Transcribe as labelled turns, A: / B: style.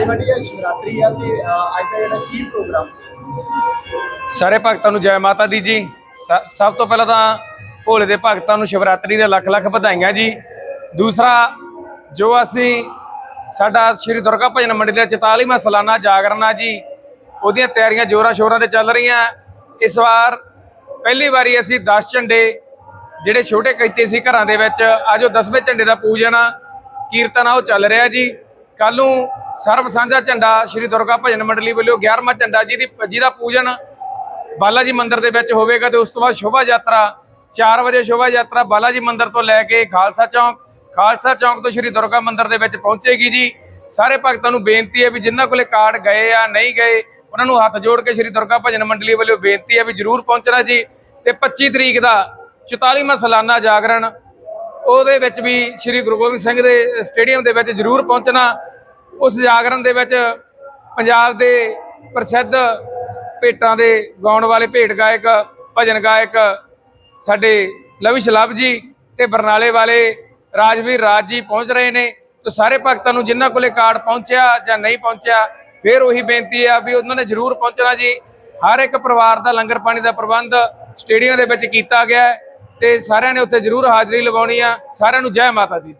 A: ਅੱਜ ਵੱਡੀ ਸ਼ਿਵਰਾਤਰੀ ਆ ਤੇ ਅੱਜ ਦਾ ਜਿਹੜਾ ਕੀ ਪ੍ਰੋਗਰਾਮ?
B: ਸਾਰੇ ਭਗਤਾਂ ਨੂੰ ਜੈ ਮਾਤਾ ਦੀ ਜੀ। ਸ- ਸਭ ਤੋਂ ਪਹਿਲਾਂ ਤਾਂ ਭੋਲੇ ਦੇ ਭਗਤਾਂ ਨੂੰ ਸ਼ਿਵਰਾਤਰੀ ਦੇ ਲੱਖ ਲੱਖ ਵਧਾਈਆਂ ਜੀ। ਦੂਸਰਾ, ਜੋ ਅਸੀਂ ਸਾਡਾ ਸ਼੍ਰੀ ਦੁਰਗਾ ਭਜਨ ਮੰਡਲੀ ਦਾ 44ਵਾਂ ਸਾਲਾਨਾ ਜਾਗਰਣ ਆ ਜੀ, ਉਹਦੀਆਂ ਤਿਆਰੀਆਂ ਜੋਰਾਂ ਸ਼ੋਰਾਂ ਤੇ ਚੱਲ ਰਹੀਆਂ। ਇਸ ਵਾਰ ਪਹਿਲੀ ਵਾਰੀ ਅਸੀਂ 10 ਝੰਡੇ ਜਿਹੜੇ ਛੋਟੇ ਕੀਤੇ ਸੀ ਘਰਾਂ ਦੇ ਵਿੱਚ, ਅੱਜ ਉਹ 10ਵੇਂ ਝੰਡੇ ਦਾ ਪੂਜਨ ਕੀਰਤਨ ਆ, ਉਹ ਚੱਲ ਰਿਹਾ ਜੀ। ਕੱਲ ਨੂੰ ਸਰਬ ਸਾਂਝਾ ਝੰਡਾ ਸ਼੍ਰੀ ਦੁਰਗਾ ਭਜਨ ਮੰਡਲੀ ਵੱਲੋਂ 11ਵਾਂ ਝੰਡਾ ਜਿਹਦੀ ਜਿਹਦਾ ਪੂਜਨ ਬਾਲਾ ਜੀ ਮੰਦਿਰ ਦੇ ਵਿੱਚ ਹੋਵੇਗਾ ਤੇ ਉਸ ਤੋਂ ਬਾਅਦ ਸ਼ੋਭਾ ਯਾਤਰਾ 4 ਵਜੇ ਸ਼ੋਭਾ ਯਾਤਰਾ ਬਾਲਾ ਜੀ ਮੰਦਿਰ ਤੋਂ ਲੈ ਕੇ ਖਾਲਸਾ ਚੌਂਕ ਖਾਲਸਾ ਚੌਂਕ ਤੋਂ ਸ਼੍ਰੀ ਦੁਰਗਾ ਮੰਦਿਰ ਦੇ ਵਿੱਚ ਪਹੁੰਚੇਗੀ ਜੀ। ਸਾਰੇ ਭਗਤਾਂ ਨੂੰ ਬੇਨਤੀ ਹੈ ਵੀ ਜਿਨ੍ਹਾਂ ਕੋਲੇ ਕਾਰਡ ਗਏ ਆ, ਨਹੀਂ ਗਏ, ਉਹਨਾਂ ਨੂੰ ਹੱਥ ਜੋੜ ਕੇ ਸ਼੍ਰੀ ਦੁਰਗਾ ਭਜਨ ਮੰਡਲੀ ਵੱਲੋਂ ਬੇਨਤੀ ਹੈ ਵੀ ਜਰੂਰ ਪਹੁੰਚਣਾ ਜੀ। ਤੇ 25 ਤਰੀਕ ਦਾ 44ਵਾਂ ਸਾਲਾਨਾ ਜਾਗਰਣ, ਉਹਦੇ ਵਿੱਚ ਵੀ ਸ਼੍ਰੀ ਗੁਰੂ ਗੋਬਿੰਦ ਸਿੰਘ ਦੇ ਸਟੇਡੀਅਮ ਦੇ ਵਿੱਚ ਜਰੂਰ ਪਹੁੰਚਣਾ। ਉਸ ਜਾਗਰਣ ਦੇ ਵਿੱਚ ਪੰਜਾਬ ਦੇ ਪ੍ਰਸਿੱਧ ਭੇਟਾਂ ਦੇ ਗਾਉਣ ਵਾਲੇ ਭੇਟ ਗਾਇਕ, ਭਜਨ ਗਾਇਕ ਸਾਡੇ ਲਵਿਸ਼ ਲਵ ਜੀ ਤੇ ਬਰਨਾਲੇ ਵਾਲੇ ਰਾਜਵੀਰ ਰਾਜ ਜੀ ਪਹੁੰਚ ਰਹੇ ਨੇ। ਤੇ ਸਾਰੇ ਭਗਤਾਂ ਨੂੰ ਜਿਨ੍ਹਾਂ ਕੋਲੇ ਕਾਰਡ ਪਹੁੰਚਿਆ ਜਾਂ ਨਹੀਂ ਪਹੁੰਚਿਆ, ਫਿਰ ਉਹੀ ਬੇਨਤੀ ਆ ਵੀ ਉਹਨਾਂ ਨੇ ਜਰੂਰ ਪਹੁੰਚਣਾ ਜੀ। ਹਰ ਇੱਕ ਪਰਿਵਾਰ ਦਾ ਲੰਗਰ ਪਾਣੀ ਦਾ ਪ੍ਰਬੰਧ ਸਟੇਡੀਅਮ ਦੇ ਵਿੱਚ ਕੀਤਾ ਗਿਆ ਹੈ ਤੇ ਸਾਰਿਆਂ ਨੇ ਉੱਥੇ ਜਰੂਰ ਹਾਜ਼ਰੀ ਲਵਾਉਣੀ ਆ। ਸਾਰਿਆਂ ਨੂੰ ਜੈ ਮਾਤਾ ਦੀ।